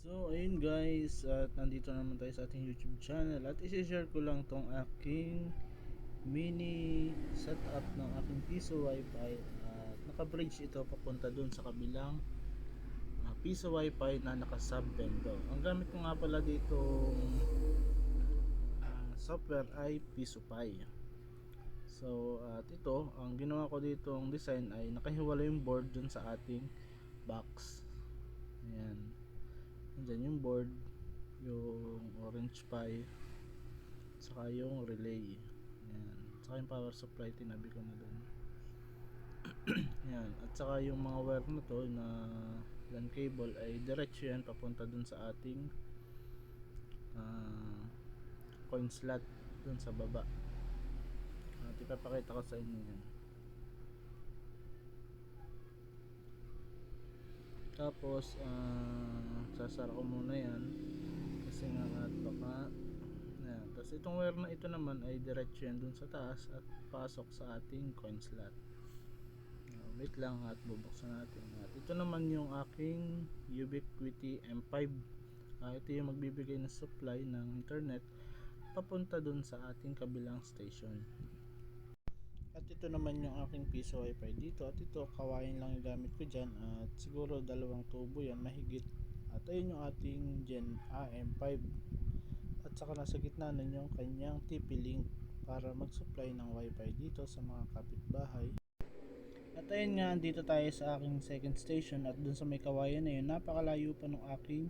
So ayun guys at nandito naman tayo sa ating YouTube channel at isi-share ko lang tong aking mini setup ng aking piso wifi at naka-bridge ito papunta dun sa kabilang uh, piso wifi na naka-sub. Ang gamit ko nga pala dito software ay Pisupy. So at ito ang ginawa ko dito ang design ay nakahiwalay yung board dun sa ating box. Ayan Andyan yung board, yung orange pie, saka yung relay. Ayan. Saka yung power supply, tinabi ko na doon. Ayan. At saka yung mga wire na to na LAN cable ay diretso yan papunta dun sa ating uh, coin slot dun sa baba. At ipapakita ko sa inyo yan. Tapos uh, sasara ko muna yan. Kasi nga at baka yan. tapos itong wire na ito naman ay diretso yan dun sa taas at pasok sa ating coin slot. Uh, wait lang at bubuksan natin. At ito naman yung aking Ubiquiti M5 uh, ito yung magbibigay ng supply ng internet papunta dun sa ating kabilang station at ito naman yung aking piso wifi dito. At ito kawain lang yung gamit ko dyan. At siguro dalawang tubo yan mahigit. At ayun yung ating gen AM5 at saka nasa gitna nun yung kanyang TP-Link para mag-supply ng wifi dito sa mga kapitbahay. At ayun nga dito tayo sa aking second station. At dun sa may kawayan na yun napakalayo pa ng aking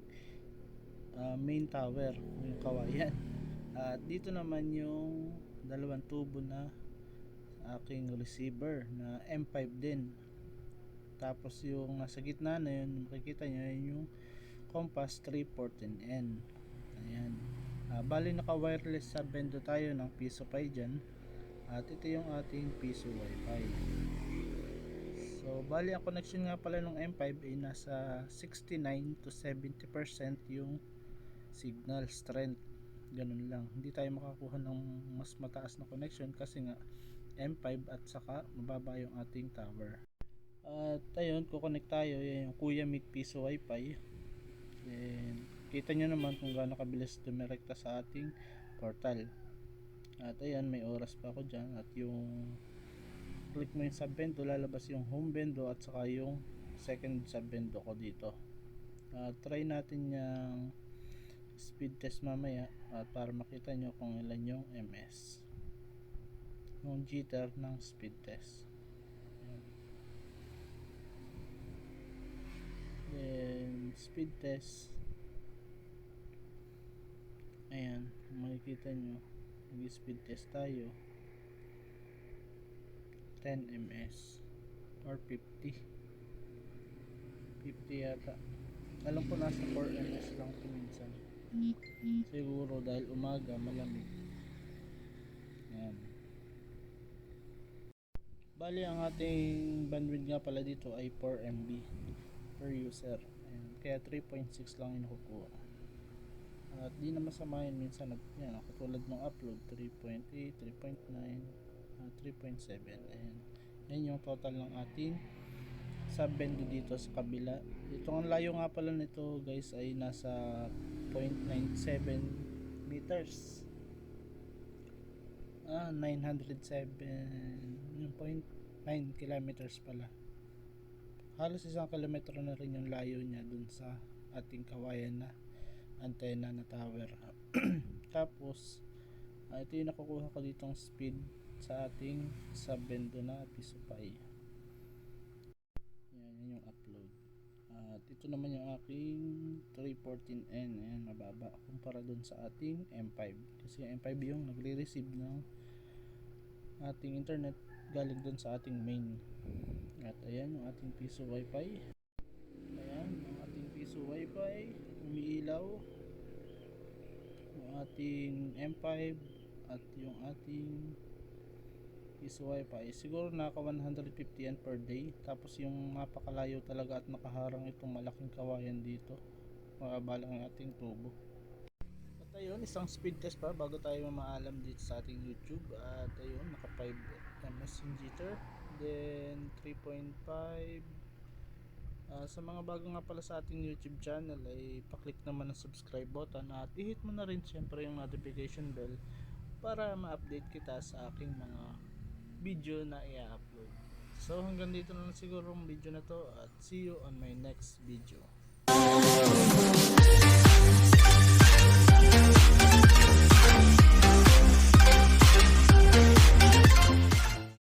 uh, main tower. Yung kawayan. At dito naman yung dalawang tubo na aking receiver na M5 din. Tapos yung nasa gitna na yun makikita nyo yun yung Compass 314N ayan. Uh, bali naka wireless sa bendo tayo ng piso pay dyan. At ito yung ating piso wifi. So bali ang connection nga pala ng M5 ay nasa 69 to 70% yung signal strength ganun lang. Hindi tayo makakuha ng mas mataas na connection kasi nga M5 at saka mababa yung ating tower. At ayun kukonect tayo. Yan yung Kuya Mic Piso Wi-Fi. Then kita nyo naman kung gaano kabilis dumirekta sa ating portal. At ayan may oras pa ako dyan. At yung click mo yung sub bendo lalabas yung home bendo at saka yung second sub bendo ko dito. At try natin yung speed test mamaya at para makita nyo kung ilan yung MS yung jitter ng speed test. Then speed test. Ayan makikita nyo. Nag speed test tayo. 10 ms or 50 50 yata. Alam ko nasa 4 ms lang minsan siguro dahil umaga malamig ayan Bali ang ating bandwidth nga pala dito ay 4 MB per user. Ayan. Kaya 3.6 lang yung nakukuha. At di na masama yun minsan nag, yan, katulad ng upload 3.8, 3.9, uh, 3.7. Ayan. Yan yung total ng ating sa bendo dito sa kabila. Itong ang layo nga pala nito guys ay nasa 0.97 meters. Ah 907 9 kilometers pala. Halos isang kilometro na rin yung layo niya dun sa ating kawayan na antena na tower. Tapos ah, ito yung nakukuha ko ditong speed sa ating sa bendo na piso 5 ito naman yung aking 314N ayan mababa kumpara dun sa ating M5 kasi yung M5 yung nagre-receive ng ating internet galing dun sa ating main. At ayan yung ating piso wifi. Ayan yung ating piso wifi umiilaw. Yung ating M5 at yung ating piso wifi. Siguro naka 150 yan per day. Tapos yung napakalayo talaga at nakaharang itong malaking kawayan dito. Makabalang ang ating tubo. At ayun isang speed test pa bago tayo mamaalam dito sa ating youtube. At ayun naka 5 ms yung jitter then 3.5 uh, Ah, sa mga bago nga pala sa ating YouTube channel ay paklik naman ang subscribe button at i-hit mo na rin syempre yung notification bell para ma-update kita sa aking mga video na i-upload. So hanggang dito na lang siguro ang video na to at see you on my next video.